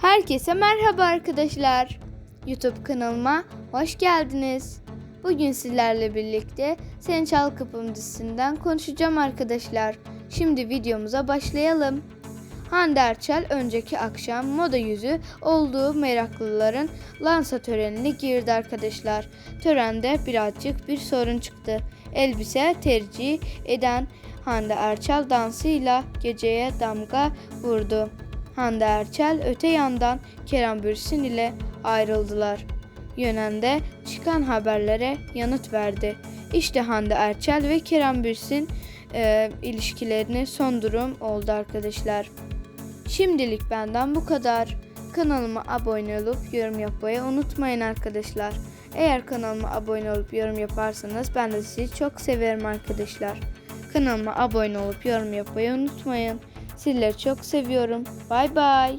Herkese merhaba arkadaşlar. YouTube kanalıma hoş geldiniz. Bugün sizlerle birlikte Sen Çal Kapım dizisinden konuşacağım arkadaşlar. Şimdi videomuza başlayalım. Hande Erçel önceki akşam moda yüzü olduğu meraklıların lansa törenine girdi arkadaşlar. Törende birazcık bir sorun çıktı. Elbise tercih eden Hande Erçel dansıyla geceye damga vurdu. Hande Erçel öte yandan Kerem Bürsin ile ayrıldılar. Yönende çıkan haberlere yanıt verdi. İşte Hande Erçel ve Kerem Bürsin e, ilişkilerine son durum oldu arkadaşlar. Şimdilik benden bu kadar. Kanalıma abone olup yorum yapmayı unutmayın arkadaşlar. Eğer kanalıma abone olup yorum yaparsanız ben de sizi çok severim arkadaşlar. Kanalıma abone olup yorum yapmayı unutmayın. Sizleri çok seviyorum. Bay bay.